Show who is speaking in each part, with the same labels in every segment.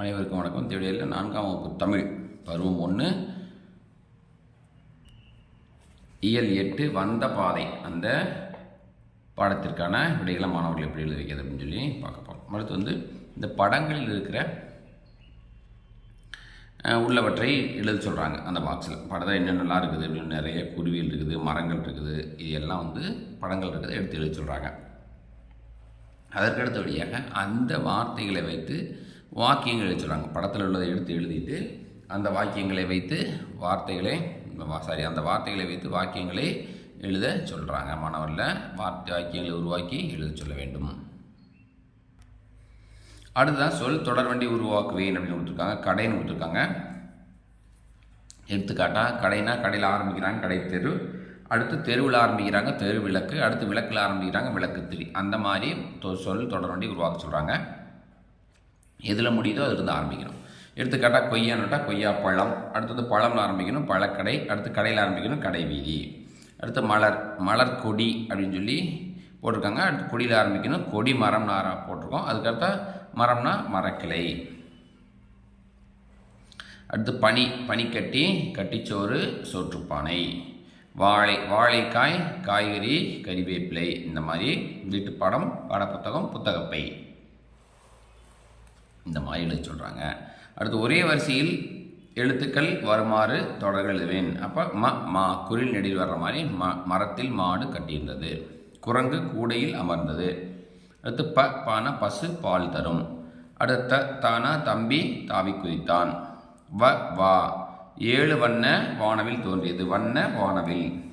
Speaker 1: அனைவருக்கும் வணக்கம். தேவையில் நான்காம் வகுப்பு தமிழ் பருவம் ஒன்று இயல் எட்டு வந்த பாதை. அந்த பாடத்திற்கான விடைகளை மாணவர்கள் எப்படி எழுதி வைக்கிறது அப்படின்னு சொல்லி பார்க்க போகிறோம் அடுத்து வந்து இந்த படங்களில் இருக்கிற உள்ளவற்றை எழுத சொல்கிறாங்க அந்த பாக்ஸில் படத்தில் என்னென்னலாம் இருக்குது அப்படின்னு நிறைய குருவியல் இருக்குது மரங்கள் இருக்குது. இது எல்லாம் வந்து படங்கள் இருக்குது எடுத்து எழுத சொல்கிறாங்க அதற்கு அடுத்தபடியாக அந்த வார்த்தைகளை வைத்து வாக்கியங்கள் எழுத சொல்கிறாங்க படத்தில் உள்ளதை எடுத்து எழுதிட்டு அந்த வாக்கியங்களை வைத்து வார்த்தைகளை சாரி அந்த வார்த்தைகளை வைத்து வாக்கியங்களை எழுத சொல்கிறாங்க மாணவரில். வார்த்தை வாக்கியங்களை உருவாக்கி எழுத சொல்ல வேண்டும். அடுத்ததான் சொல் தொடர்வண்டி உருவாக்குவேன் அப்படின்னு கொடுத்துருக்காங்க. கடைன்னு கொடுத்துருக்காங்க. எடுத்துக்காட்டாக கடைனா கடையில் ஆரம்பிக்கிறாங்க கடை தெரு. அடுத்து தெருவில் ஆரம்பிக்கிறாங்க தெரு விளக்கு. அடுத்து விளக்கில் ஆரம்பிக்கிறாங்க விளக்கு திரி. அந்த மாதிரி தொ- சொல் தொடர்வண்டி உருவாக்க சொல்கிறாங்க எதில் முடியுதோ அதிலிருந்து ஆரம்பிக்கணும். எடுத்துக்காட்டாக கொய்யானுட்டா கொய்யா பழம் அடுத்தது பழம்ல ஆரம்பிக்கணும் பழக்கடை அடுத்து கடையில் ஆரம்பிக்கணும் கடை வீதி. அடுத்து மலர் மலர் கொடி அப்படின்னு சொல்லி போட்டிருக்காங்க. அடுத்து கொடியில் ஆரம்பிக்கணும் கொடி மரம்னு நாராக போட்டிருக்கோம். அதுக்கடுத்த மரம்னா மரக்கிளை. அடுத்து பனி பனிக்கட்டி கட்டிச்சோறு சோற்றுப்பானை. வாழை வாழைக்காய் காய்கறி கறிவேப்பிலை இந்த மாதிரி வீட்டு பாடம் பாடப்புத்தகம் புத்தகப்பை. இந்த மாதிரி எழுத சொல்கிறாங்க அடுத்து ஒரே வரிசையில் எழுத்துக்கள் வருமாறு தொடர்கள் எழுதுவேன். அப்போ ம மா குரில் நெடில் வர்ற மாதிரி ம மரத்தில் மாடு கட்டியிருந்தது. குரங்கு கூடையில் அமர்ந்தது. அடுத்து ப பான பசு பால் தரும். அடுத்த தானா தம்பி தாவி குதித்தான். வ வா. ஏழு வண்ண வானவில் தோன்றியது. வண்ண வானவில்.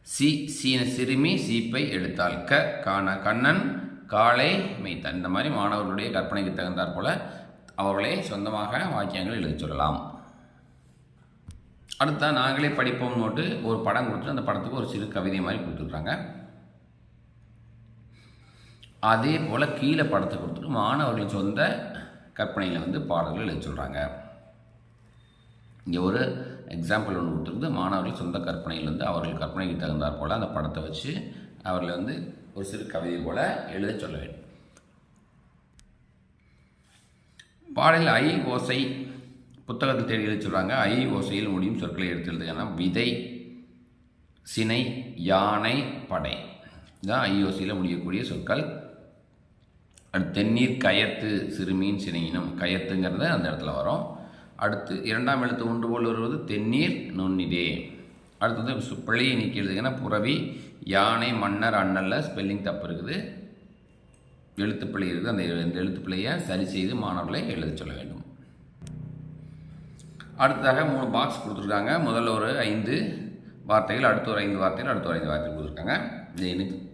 Speaker 1: சி சீன சிறுமி சீப்பை எடுத்தாள். க காண கண்ணன். காளை மெய்த்தான் இந்த மாதிரி மாணவர்களுடைய கற்பனைக்கு தகுந்தாற் போல அவர்களே சொந்தமாக வாக்கியங்கள் எழுதி சொல்லலாம். அடுத்தா நாங்களே படிப்போம் நோட்டு ஒரு படம் கொடுத்து அந்த படத்துக்கு ஒரு சிறு கவிதை மாதிரி கொடுத்துருக்காங்க அதே போல் கீழே படத்தை கொடுத்துட்டு மாணவர்கள் சொந்த கற்பனையில் வந்து பாடல்கள் எழுதி சொல்கிறாங்க இங்கே ஒரு எக்ஸாம்பிள் ஒன்று கொடுத்துருக்குது. மாணவர்கள் சொந்த கற்பனையில் வந்து அவர்கள் கற்பனைக்கு தகுந்தாற் போல் அந்த படத்தை வச்சு அவர்களை வந்து ஒரு சிறு கவிதை போல எழுத சொல்ல வேண்டும். பாடலில் ஐ ஓசை புத்தகத்தில் தேடி எழுதி சொல்கிறாங்க ஐ ஓசையில் முடியும் சொற்களை எடுத்து எழுதுங்கன்னா விதை சினை யானை படை. இதுதான் ஐ ஓசையில் முடியக்கூடிய சொற்கள். அடுத்து தென்னீர் கயத்து சிறுமீன் சினையினம் கயத்துங்கிறது அந்த இடத்துல வரும். அடுத்து இரண்டாம் எழுத்து ஒன்று போல் வருவது தென்னீர் நுண்ணிதே அடுத்தது சு- பிழையை நீக்கி புறவி யானை மன்னர் அண்ணல்ல ஸ்பெல்லிங் தப்பு இருக்குது. எழுத்து பிழை இருக்குது. அந்த இந்த எழுத்து பிழையை சரி செய்து மாணவர்களை எழுத சொல்ல வேண்டும். அடுத்ததாக மூணு பாக்ஸ் கொடுத்துருக்காங்க. முதல்ல ஒரு ஐந்து வார்த்தைகள் அடுத்த ஒரு ஐந்து வார்த்தைகள் அடுத்த ஒரு ஐந்து வார்த்தைகள் கொடுத்துருக்காங்க. இது எனக்கு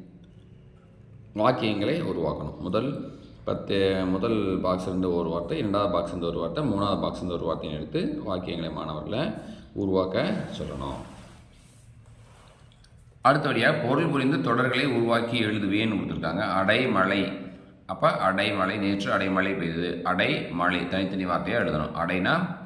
Speaker 1: வாக்கியங்களை உருவாக்கணும். முதல் பத்து முதல் பாக்ஸ் இருந்து ஒரு வார்த்தை இரண்டாவது பாக்ஸ் இருந்து ஒரு வார்த்தை மூணாவது பாக்ஸ் இருந்து ஒரு வார்த்தையை எடுத்து வாக்கியங்களை மாணவர்களை உருவாக்க சொல்லணும். அடுத்தபடியாக பொருள் புரிந்து தொடர்களை உருவாக்கி எழுதுவேன்னு கொடுத்துருக்காங்க. அடைமலை அப்போ அடைமலை நேற்று அடைமழை பெய்தது. அடை மழை தனித்தனி வார்த்தையாக எழுதணும். அடைனா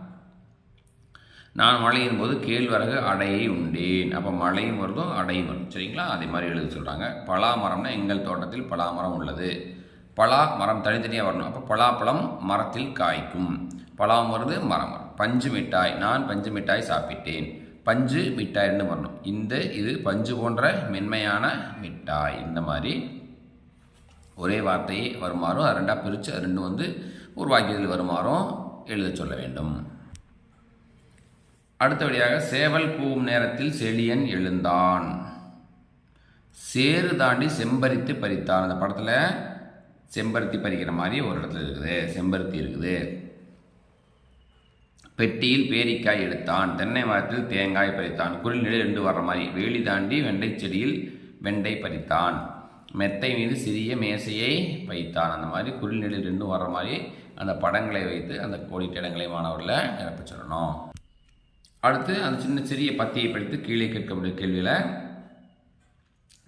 Speaker 1: நான் மழையின் போது கேழ்வரகு அடையை உண்டேன். அப்போ மழையும் வருதும் அடையும் வரும் சரிங்களா? அதே மாதிரி எழுத சொல்கிறாங்க பலா மரம்னா எங்கள் தோட்டத்தில் பலா மரம் உள்ளது. பலா மரம் தனித்தனியாக வரணும். அப்போ பலாப்பழம் மரத்தில் காய்க்கும். பலாம் வருது மரம் பஞ்சு மிட்டாய். நான் பஞ்சு மிட்டாய் சாப்பிட்டேன். பஞ்சு மிட்டாய்னு வரணும். இந்த இது பஞ்சு போன்ற மென்மையான மிட்டாய். இந்த மாதிரி ஒரே வார்த்தையை வருமாறும் ரெண்டாக பிரித்து ரெண்டு வந்து ஒரு வாக்கியத்தில் வருமாறும் எழுத சொல்ல வேண்டும். அடுத்தபடியாக சேவல் கூவும் நேரத்தில் செழியன் எழுந்தான். சேறு தாண்டி செம்பருத்தி பறித்தான். அந்த படத்தில் செம்பருத்தி பறிக்கிற மாதிரி ஒரு இடத்துல இருக்குது. செம்பருத்தி இருக்குது. பெட்டியில் பேரிக்காய் எடுத்தான். தென்னை மரத்தில் தேங்காய் பறித்தான். குரில் நிலை ரெண்டு வர்ற மாதிரி வேலி தாண்டி வெண்டை செடியில் வெண்டை பறித்தான். மெத்தை மீது சிறிய மேசையை வைத்தான். அந்த மாதிரி குரில் நிலை ரெண்டும் வர்ற மாதிரி அந்த படங்களை வைத்து அந்த கோடிட்ட இடங்களை மாணவர்களை நிரப்ப சொல்லணும். அடுத்து அந்த சின்ன சிறிய பத்தியை படித்து கீழே கேட்கக்கூடிய கேள்வியில்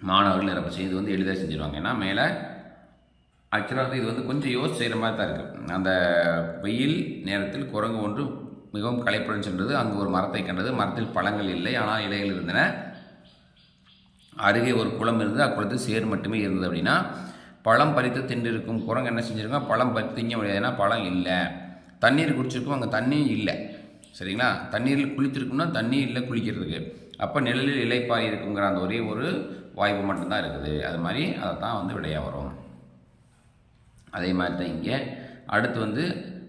Speaker 1: மாணவர்கள் நிரப்ப இது வந்து எளிதாக செஞ்சிருவாங்க. ஏன்னா மேலே ஆக்சுவலாக வந்து இது வந்து கொஞ்சம் யோசிச்சு செய்கிற மாதிரி தான் இருக்குது அந்த வெயில் நேரத்தில் குரங்கு ஒன்று மிகவும் களைப்புடன் சென்றது. அங்கு ஒரு மரத்தை கண்டது. மரத்தில் பழங்கள் இல்லை ஆனால் இலைகள் இருந்தன. அருகே ஒரு குளம் இருந்தது. அக்குளத்தில் சேர் மட்டுமே இருந்தது அப்படின்னா பழம் பறித்து தின்றிருக்கும் குரங்கு என்ன செஞ்சிருக்கோம் பழம் பறித்து திங்க முடியாது. ஏன்னா பழம் இல்லை. தண்ணீர் குடிச்சிருக்கும். அங்கே தண்ணியும் இல்லை. சரிங்களா? தண்ணீரில் குளித்திருக்கும்னா தண்ணி இல்லை குளிக்கிறதுக்கு. அப்போ நிழலில் இலைப்பாய் இருக்குங்கிற அந்த ஒரே ஒரு வாய்ப்பு மட்டும்தான் இருக்குது. அது மாதிரி அதை தான் வந்து விடையாக வரும். அதே மாதிரி தான் இங்கே. அடுத்து வந்து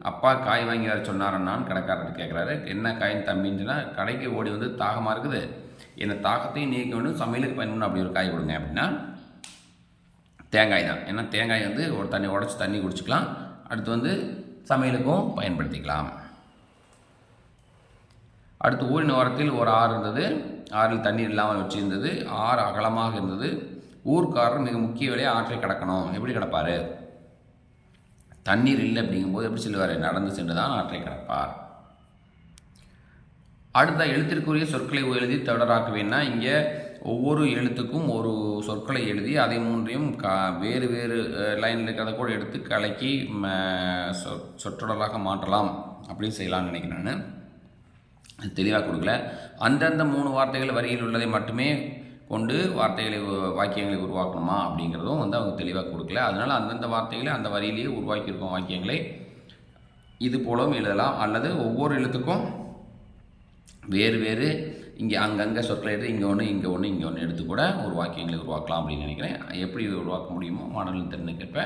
Speaker 1: அப்பா காய் வாங்கி வர சொன்னாரன்னான்னு கடைக்காரர்கிட்ட கேட்குறாரு என்ன காயின் தம்பின்னுனா கடைக்கு ஓடி வந்து தாகமாக இருக்குது. என்னை தாகத்தையும் நீக்க வேண்டும் சமையலுக்கு பயன்படும் அப்படி ஒரு காய் கொடுங்க அப்படின்னா தேங்காய் தான். ஏன்னா தேங்காய் வந்து ஒரு தண்ணி உடச்சி தண்ணி குடிச்சிக்கலாம். அடுத்து வந்து சமையலுக்கும் பயன்படுத்திக்கலாம். அடுத்து ஊரின் ஓரத்தில் ஒரு ஆறு இருந்தது. ஆறில் தண்ணீர் இல்லாமல் வச்சிருந்தது. ஆறு அகலமாக இருந்தது. ஊர்க்காரர் மிக முக்கிய வேலையை ஆற்றை கடக்கணும். எப்படி கிடப்பார்? தண்ணீர் இல்லை அப்படிங்கும்போது எப்படி சொல்லுவார்? நடந்து சென்று தான் ஆற்றை கடப்பார். அடுத்த எழுத்திற்குரிய சொற்களை எழுதி தொடராக்குவேன்னா இங்கே ஒவ்வொரு எழுத்துக்கும் ஒரு சொற்களை எழுதி அதை மூன்றையும் கா வேறு வேறு லைனில் இருக்கிறத கூட எடுத்து கலக்கி சொ- சொற்றொடராக மாற்றலாம் அப்படின்னு செய்யலாம்னு நினைக்கிறேன் நான். தெளிவாக கொடுக்கல. அந்தந்த மூணு வார்த்தைகள் வரியில் உள்ளதை மட்டுமே கொண்டு வார்த்தைகளை வாக்கியங்களை உருவாக்கணுமா அப்படிங்கிறதும் வந்து அவங்க தெளிவாக கொடுக்கல. அதனால் அந்தந்த வார்த்தைகளை அந்த வரியிலேயே உருவாக்கியிருக்கோம் வாக்கியங்களை இது போலவும் எழுதலாம். அல்லது ஒவ்வொரு எழுத்துக்கும் வேறு வேறு இங்கே அங்கங்கே சொற்களை எடுத்து இங்கே ஒன்று இங்கே ஒன்று இங்கே ஒன்று எடுத்து கூட ஒரு வாக்கியங்களை உருவாக்கலாம் அப்படின்னு நினைக்கிறேன். எப்படி உருவாக்க முடியுமோ மாணவர்கள் திறனுக்கேற்ப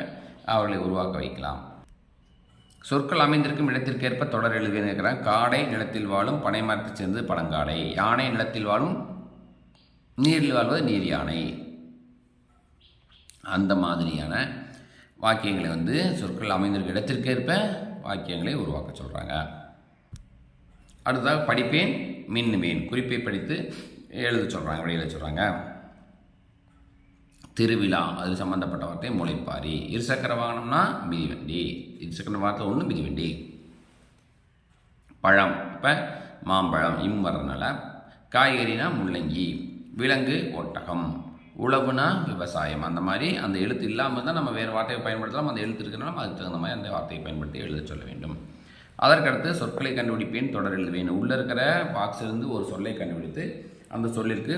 Speaker 1: அவர்களை உருவாக்க வைக்கலாம். சொற்கள் அமைந்திருக்கும் இடத்திற்கேற்ப தொடர் எழுதுவேன் இருக்கிறேன் காடை நிலத்தில் வாழும் பனை சேர்ந்து பழங்காடை. யானை நிலத்தில் வாழும் நீரில் வாழ்வது நீர் யானை. அந்த மாதிரியான வாக்கியங்களை வந்து சொற்கள் அமைந்திருக்கிற இடத்திற்கேற்ப வாக்கியங்களை உருவாக்க சொல்கிறாங்க அடுத்ததாக படிப்பேன் மின் மீன் குறிப்பை படித்து எழுத சொல்கிறாங்க விடையில சொல்கிறாங்க திருவிழா அது சம்மந்தப்பட்ட வார்த்தை முளைப்பாரி இருசக்கர வாகனம்னா மிதிவண்டி. இருசக்கர வார்த்தை ஒன்று மிதிவண்டி. பழம் இப்போ மாம்பழம் இம் வர்றதுனால. காய்கறினா முள்ளங்கி. விலங்கு ஒட்டகம் உழவுனா விவசாயம். அந்த மாதிரி அந்த எழுத்து இல்லாமல் தான் நம்ம வேறு வார்த்தையை பயன்படுத்தலாம். அந்த எழுத்து இருக்கிறனால அதுக்கு தகுந்த மாதிரி அந்த வார்த்தையை பயன்படுத்தி எழுத சொல்ல வேண்டும். அதற்கடுத்து சொற்களை கண்டுபிடிப்பேன் தொடர் எழுதுவேன். உள்ளே இருக்கிற பாக்ஸிலிருந்து ஒரு சொல்லை கண்டுபிடித்து அந்த சொல்லிற்கு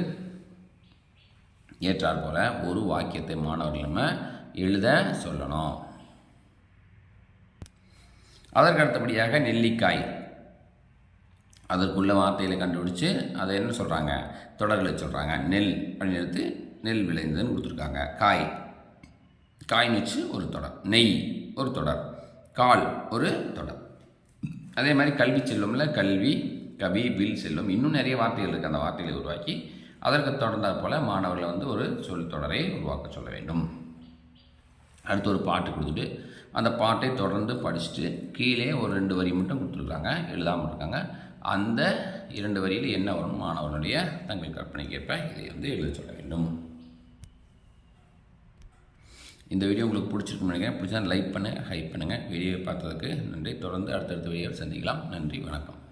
Speaker 1: ஏற்றார் போல ஒரு வாக்கியத்தை மாணவர்கள் நம்ம எழுத சொல்லணும். அதற்கு அடுத்தபடியாக நெல்லிக்காய். அதற்குள்ள வார்த்தைகளை கண்டுபிடிச்சு அதை என்ன சொல்கிறாங்க தொடர்களை சொல்கிறாங்க நெல் அப்படின்னு எடுத்து நெல் விளைந்ததுன்னு கொடுத்துருக்காங்க. காய். காய்னு வச்சு ஒரு தொடர். நெய் ஒரு தொடர். கால் ஒரு தொடர். அதே மாதிரி கல்வி செல்லும்ல கல்வி கவி வில் செல்லும் இன்னும் நிறைய வார்த்தைகள் இருக்குது அந்த வார்த்தைகளை உருவாக்கி அதற்கு தொடர்ந்தாற் போல் மாணவர்களை வந்து ஒரு சொல் தொடரை உருவாக்க சொல்ல வேண்டும். அடுத்து ஒரு பாட்டு கொடுத்துட்டு அந்த பாட்டை தொடர்ந்து படிச்சுட்டு கீழே ஒரு ரெண்டு வரி மட்டும் கொடுத்துருக்காங்க. எழுதாமல் இருக்காங்க. அந்த இரண்டு வரியில் என்ன வரும்? மாணவனுடைய தங்கள் கற்பனைக்கேற்ப இதை வந்து எழுத சொல்ல வேண்டும். இந்த வீடியோ உங்களுக்கு பிடிச்சிருக்குன்னு நினைக்கிறேன். பிடிச்சா லைக் பண்ணுங்கள் ஹைப் பண்ணுங்கள் வீடியோவை பார்த்ததுக்கு நன்றி. தொடர்ந்து அடுத்தடுத்த வீடியோவில் சந்திக்கலாம். நன்றி வணக்கம்.